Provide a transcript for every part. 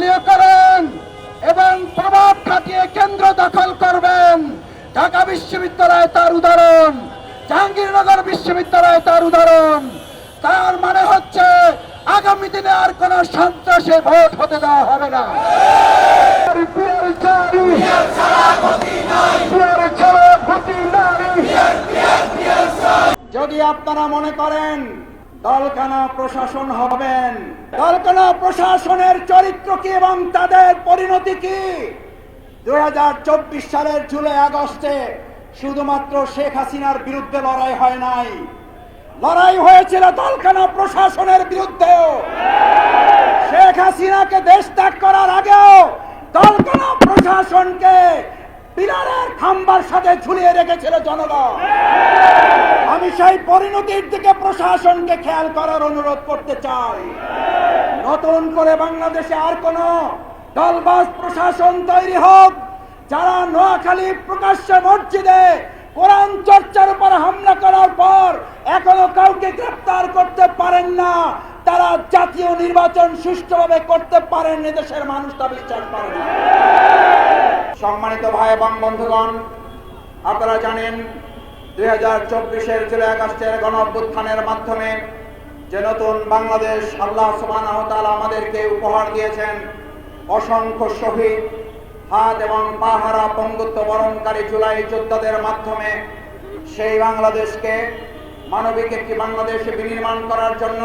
দলীয় করেন এবং প্রভাব খাটিয়ে কেন্দ্র দখল করবেন। ঢাকা বিশ্ববিদ্যালয় তার উদাহরণ জাহাঙ্গীরনগর বিশ্ববিদ্যালয় তার উদাহরণ। তার মানে হচ্ছে আগামী দিনে আর কোন সন্ত্রাসে ভোট হতে দেওয়া হবে না। যদি আপনারা মনে করেন দলকানা প্রশাসন হবেন। দলকানা প্রশাসনের চরিত্র কি এবং তাদের পরিণতি কি? দুই সালের জুলাই আগস্টে শুধুমাত্র শেখ হাসিনার বিরুদ্ধে লড়াই হয় নাই। লড়াই হয়েছিল দলকানা প্রশাসনের বিরুদ্ধেও। শেখ হাসিনাকে দেশ ত্যাগ করার আগেও দলকানা প্রশাসনকে পিলারের খাম্বার সাথে ঝুলিয়ে রেখেছিল জনগণ। আমি সেই পরিণতির দিকে প্রশাসনকে খেয়াল করার অনুরোধ করতে চাই। নতুন করে বাংলাদেশে আর কোন দলবাজ প্রশাসন তৈরি হোক, যারা নোয়াখালী প্রকাশ্যে মসজিদে কোরআন চর্চার উপর হামলা করার পর এখনও কাউকে গ্রেপ্তার করতে পারেন না। তারা জাতীয় নির্বাচন সুষ্ঠুভাবে করতে পারেন দেশের মানুষ তা বিশ্বাস করে না। সম্মানিত ভাই এবং বন্ধুগণ, আপনারা জানেন, দুই হাজার চব্বিশের জুলাই আগস্টের গণ অভ্যুত্থানের মাধ্যমে যে নতুন বাংলাদেশ আল্লাহ সুবাহ আমাদেরকে উপহার দিয়েছেন, অসংখ্য শহীদ, হাত এবং পাহারা পঙ্গুত্ব বরণকারী জুলাই যোদ্ধাদের মাধ্যমে সেই বাংলাদেশকে মানবিক একটি বাংলাদেশে বিনির্মাণ করার জন্য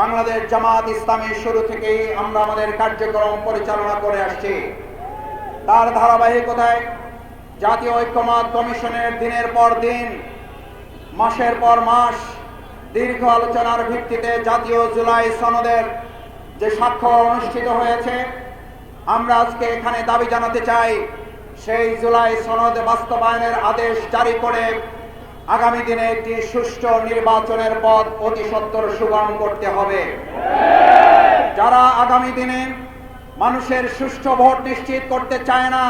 বাংলাদেশ জামাত ইসলামের শুরু থেকেই আমরা আমাদের কার্যক্রম পরিচালনা করে আসছি। তার ধারাবাহিকতায় জাতীয় ঐক্যমত কমিশনের দিনের পর দিন, মাসের পর মাস দীর্ঘ আলোচনার ভিত্তিতে জাতীয় জুলাই সনদের যে স্বাক্ষর অনুষ্ঠিত হয়েছে, আমরা আজকে এখানে দাবি জানাতে চাই, সেই জুলাই সনদ বাস্তবায়নের আদেশ জারি করে আগামী দিনে একটি সুষ্ঠু নির্বাচনের পথ অতি সত্তর সুগম করতে হবে। যারা আগামী দিনে মানুষের সুষ্ঠু ভোট নিশ্চিত করতে চায় না,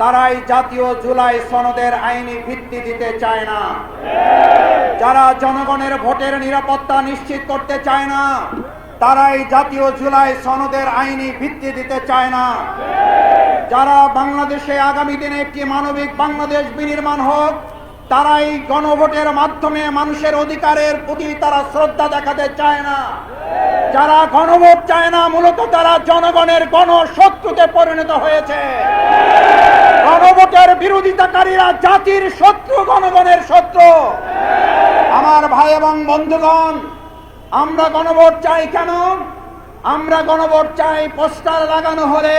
তারাই জাতীয় জুলাই সনদের আইনি ভিত্তি দিতে চায় না। যারা জনগণের ভোটের নিরাপত্তা নিশ্চিত করতে চায় না, তারাই জাতীয় জুলাই সনদের আইনি ভিত্তি দিতে চায় না। যারা বাংলাদেশে আগামী দিনে একটি মানবিক বাংলাদেশ বিনির্মাণ হোক তারাই গণভোটের মাধ্যমে মানুষের অধিকারের প্রতি তারা শ্রদ্ধা দেখাতে চায় না। যারা গণভোট চায় না, মূলত তারা জনগণের গণশত্রুতে পরিণত হয়েছে। গণভোটের বিরোধিতাকারীরা জাতির শত্রু, গণগণের শত্রু। আমার ভাই এবং বন্ধুগণ, আমরা গণভোট চাই কেন? আমরা গণভোট চাই পোস্টার লাগানো হলে।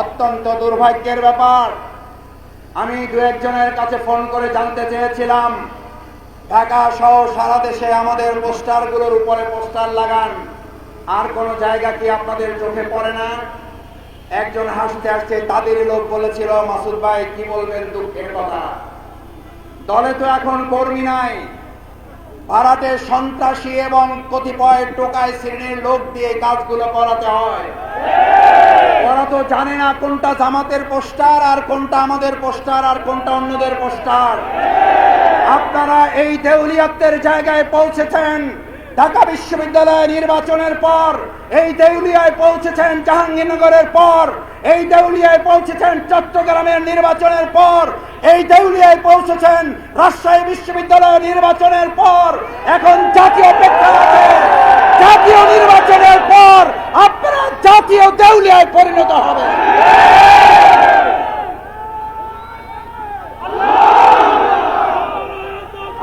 অত্যন্ত দুর্ভাগ্যের ব্যাপার। আমি দু একজনের কাছে ফোন করে জানতে চেয়েছিলাম, ঢাকা সহ সারা দেশে আমাদের পোস্টারগুলোর উপরে পোস্টার লাগান। আর কোন জায়গা কি আপনাদের চোখে পড়ে না? একজন হাসতে হাসতে তাদের লোক বলেছিল, মাসুদ ভাই, কি বলবেন দুঃখের কথা? দলে তো এখন কর্মী নাই। ভারতে সন্ত্রাসী এবং কতিপয় টোকায় শ্রেণির লোক দিয়ে কাজগুলো করাতে হয়। ওরা তো জানে না কোনটা জামাতের পোস্টার আর কোনটা আমাদের পোস্টার আর কোনটা অন্যদের পোস্টার। আপনারা এই দেউলিয়াত্বের জায়গায় পৌঁছেছেন। ঢাকা বিশ্ববিদ্যালয় নির্বাচনের পর, এই দেউলিয়ায় পৌঁছেছেন জাহাঙ্গীরনগরের পর, এই দেউলিয়ায় পৌঁছেছেন চট্টগ্রামের নির্বাচনের পর, এই দেউলিয়ায় পৌঁছেছেন রাজশাহী বিশ্ববিদ্যালয় নির্বাচনের পর। এখন জাতীয় প্রেক্ষাপটে জাতীয় নির্বাচনের পর আপনারা জাতীয় দেউলিয়ায় পরিণত হবে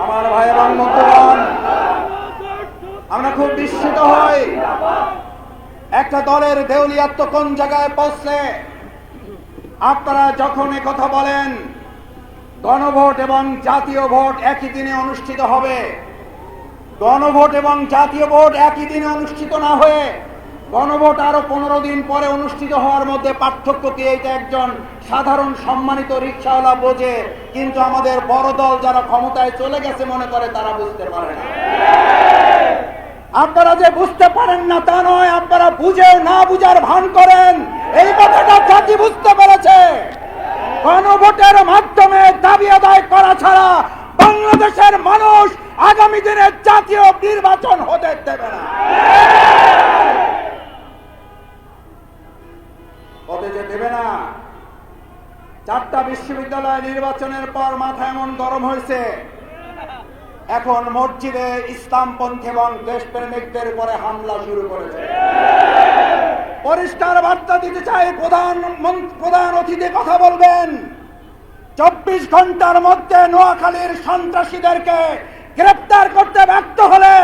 আমার ভাই এবং বন্ধুগণ, আমরা খুব বিস্মিত হই। একটা দলের দেউলিয়াত্ম কোন জায়গায় পৌঁছলে? আপনারা যখন কথা বলেন, গণভোট এবং জাতীয় ভোট একই দিনে অনুষ্ঠিত হবে। গণভোট এবং জাতীয় ভোট একই দিনে অনুষ্ঠিত না হয়ে গণভোট আরও পনেরো দিন পরে অনুষ্ঠিত হওয়ার মধ্যে পার্থক্য কি? এইটা একজন সাধারণ সম্মানিত রিক্সাওয়ালা বোঝে, কিন্তু আমাদের বড় দল যারা ক্ষমতায় চলে গেছে মনে করে তারা বুঝতে পারে না। আপনারা যে বুঝতে পারেন না তা নয়, আপনারা বুঝে না বুঝার ভান করেন। এই কথাটা জাতি বুঝতে পেরেছে। গণভোটের মাধ্যমে দাবি আদায় করা ছাড়া বাংলাদেশের মানুষ আগামী দিনে জাতীয় নির্বাচন হতে দেবে না। হতে যে দেবে না। চারটা বিশ্ববিদ্যালয় নির্বাচনের পর মাথা এমন গরম হয়েছে। এখন মসজিদে ইসলামপন্থী এবং দেশপ্রেমিকদের উপরে হামলা শুরু করেছে। পরিষ্কার বার্তা দিতে চাই, প্রধান প্রধান অতিথি কথা বলবেন। চব্বিশ ঘণ্টার মধ্যে নোয়াখালীর সন্ত্রাসীদেরকে গ্রেপ্তার করতে ব্যর্থ হলে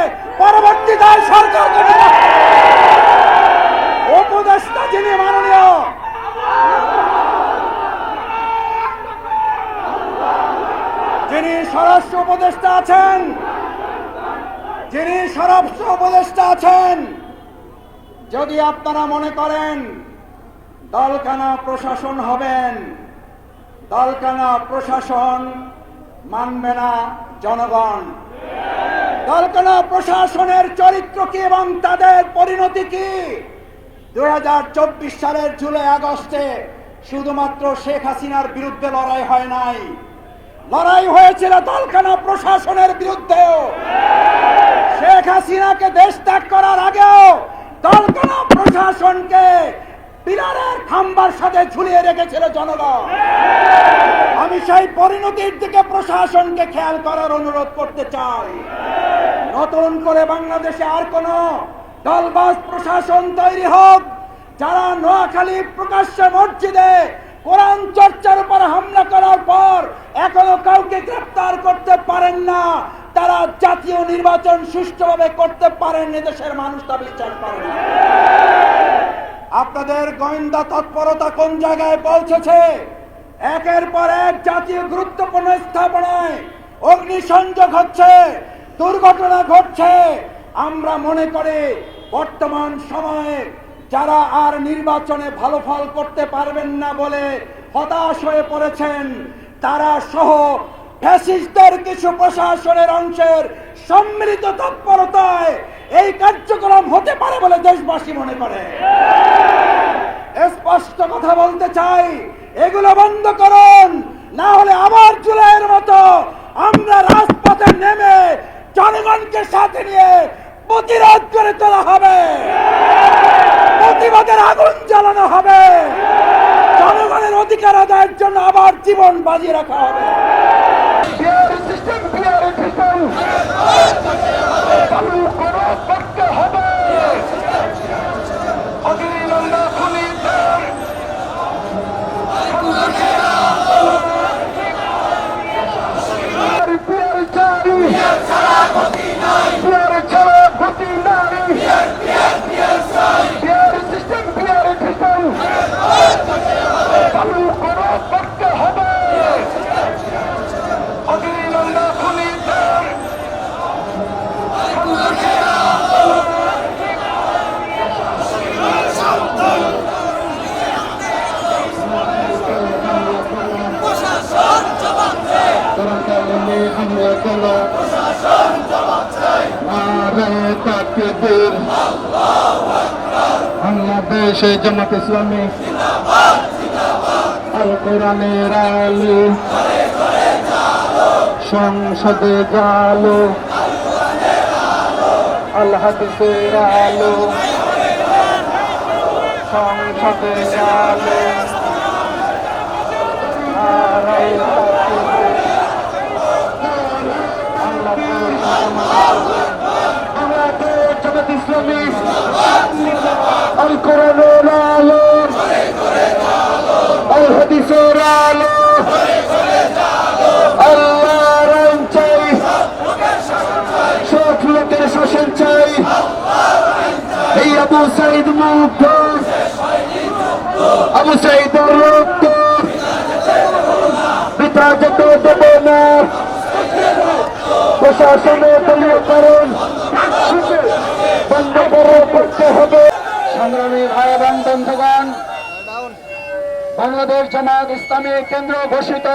পরবর্তী দায় হবে। উপদেষ্টা যিনি মাননীয়, যিনি স্বরাষ্ট্র উপদেষ্টা আছেন, যিনি স্বরাষ্ট্র উপদেষ্টা আছেন, যদি আপনারা মনে করেন দলকানা প্রশাসন হবেন, দলকানা প্রশাসন মানবে না জনগণ। দলকানা প্রশাসনের চরিত্র কি এবং তাদের পরিণতি কি? দু হাজার চব্বিশ সালের জুলাই, আগস্টে শুধুমাত্র শেখ হাসিনার বিরুদ্ধে লড়াই হয় নাই। লড়াই হয়েছিল দলকানা প্রশাসনের বিরুদ্ধেও? শেখ হাসিনাকে দেশ ত্যাগ করার আগেও দলকানা প্রশাসনকে পিলারের খাম্বার সাথে ঝুলিয়ে রেখেছিল জনগণ। আমি সেই পরিণতির দিকে প্রশাসনকে খেয়াল করার অনুরোধ করতে চাই। নতুন করে বাংলাদেশে আর কোন দলবাজ প্রশাসন তৈরি হোক, যারা নোয়াখালী প্রকাশ্যে মসজিদে কোরআন চর্চার উপর হামলা করার পর এখনও কাউকে গ্রেফতার করতে পারেন না, তারা জাতীয় নির্বাচন সুষ্ঠুভাবে করতে পারেন দেশের মানুষ তা বিশ্বাস করে না। আপনাদের গোয়েন্দা তৎপরতা কোন জায়গায় পৌঁছেছে? একের পর এক জাতীয় গুরুত্বপূর্ণ স্থাপনায় অগ্নিসংযোগ হচ্ছে, দুর্ঘটনা ঘটছে। আমরা মনে করি বর্তমান সময়ে যারা আর নির্বাচনে ভালো ফল করতে পারবেন না বলে হতাশ হয়ে পড়েছেন, তারা সহ ফ্যাসিস্টদের কিছু প্রশাসনের অংশের সম্মিলিত তৎপরতায় এই কার্যক্রম হতে পারে বলে দেশবাসী মনে করে। স্পষ্ট কথা বলতে চাই, এগুলো বন্ধ করুন। না হলে আবার জুলাইয়ের মতো আমরা রাজপথে নেমে জনগণকে সাথে নিয়ে প্রতিরোধ করে তোলা হবে। প্রতিবাদের আগুন জ্বালানো হবে। জনগণের অধিকার আদায়ের জন্য আবার জীবন বাজি রাখা হবে। তাকবীর বাংলাদেশে জামাত ইসলামী আল কোরআনের আলো সংসদে জালো আল হাদিসের আলো সংসদে জালো নারে তাকবীর বাংলাদেশ জামাত ইসলামী আল কোরআনের আলো আল হাদিসের আলো আল্লাহর আইন চাই সব লোকের শাসন চাই এই সাইদ আবু সাইদের পিতা যেতে দেবে না প্রশাসনে দলীয় কারণ বন্ধ করে করতে হবে। বন্ধুগণ, বাংলাদেশ জামাত ইসলামী কেন্দ্র ঘোষিত।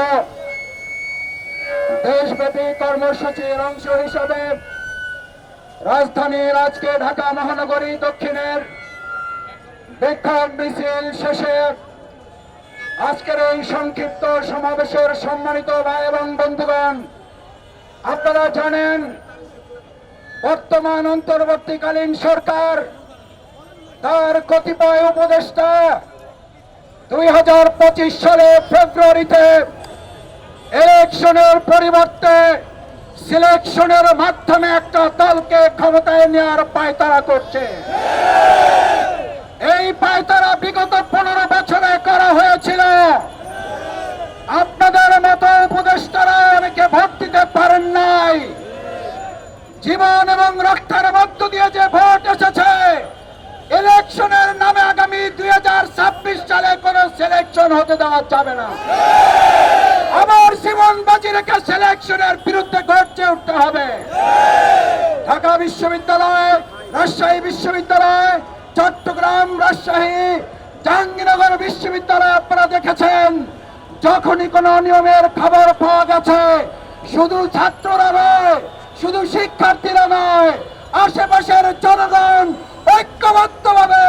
দেশব্যাপী কর্মসূচির অংশ হিসাবে রাজধানীর আজকে ঢাকা মহানগরী দক্ষিণের বিক্ষোভ মিছিল শেষে আজকের এই সংক্ষিপ্ত সমাবেশের সম্মানিত ভাই এবং বন্ধুগণ, আপনারা জানেন, বর্তমান অন্তর্বর্তীকালীন সরকার তার কতিপয় উপদেষ্টা দুই হাজার পঁচিশ সালে ফেব্রুয়ারিতে ইলেকশনের পরিবর্তে সিলেকশনের মাধ্যমে একটা দলকে ক্ষমতায় নেওয়ার পায়তারা করছে। এই পায়তারা বিগত পনেরো বছরে করা হয়েছিল। আপনাদের মতো উপদেষ্টারা অনেকে ভোট দিতে পারেন নাই। জীবন এবং রক্তের মধ্য দিয়ে যে ভোট এসেছে, ইলেকশনের নামে আগামী দুই হাজার ছাব্বিশ সালে কোন সিলেকশন হতে দেওয়া যাবে না। জীবন বাজি সিলেকশনের বিরুদ্ধে গর্জে উঠতে হবে। ঢাকা বিশ্ববিদ্যালয়, রাজশাহী বিশ্ববিদ্যালয়, চট্টগ্রাম, রাজশাহী, জাহাঙ্গীরনগর বিশ্ববিদ্যালয় আপনারা দেখেছেন, যখনই কোন নিয়মের খবর পাওয়া গেছে, শুধু ছাত্ররা নয়, শুধু শিক্ষার্থীরা নয়, আশেপাশের জনগণ ঐক্যবদ্ধভাবে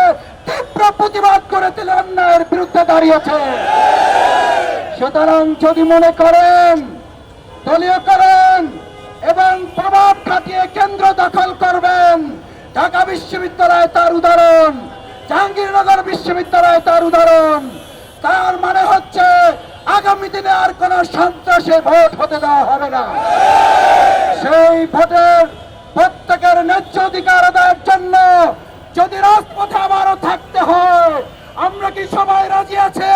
তীব্র প্রতিবাদ করে দিল অন্যায়ের বিরুদ্ধে দাঁড়িয়েছে। সুতরাং যদি মনে করেন দলীয়করণ এবং প্রভাব খাটিয়ে কেন্দ্র দখল করবেন, ঢাকা বিশ্ববিদ্যালয় তার উদাহরণ, জাহাঙ্গীরনগর বিশ্ববিদ্যালয় তার উদাহরণ, তার মানে হচ্ছে আগামী দিনে আর কোন সন্ত্রাসে ভোট হতে দেওয়া হবে না। সেই ভোটের প্রত্যেকের ন্যায্য অধিকার আদায়ের জন্য যদি রাজপথে আবারও থাকতে হয়, আমরা কি সবাই রাজি আছে?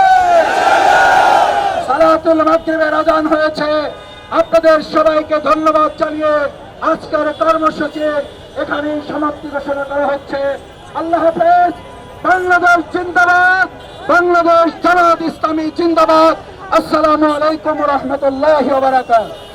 সালাতুল মাগরিবের আজান হয়েছে। আপনাদের সবাইকে ধন্যবাদ জানিয়ে আজকের কর্মসূচি এখানে সমাপ্তি ঘোষণা করা হচ্ছে। আল্লাহ হাফেজ, বাংলাদেশ জিন্দাবাদ, বাংলাদেশ জামাত ইসলামী জিন্দাবাদ। আসসালামু আলাইকুম রহমতুল্লাহ বারাকাত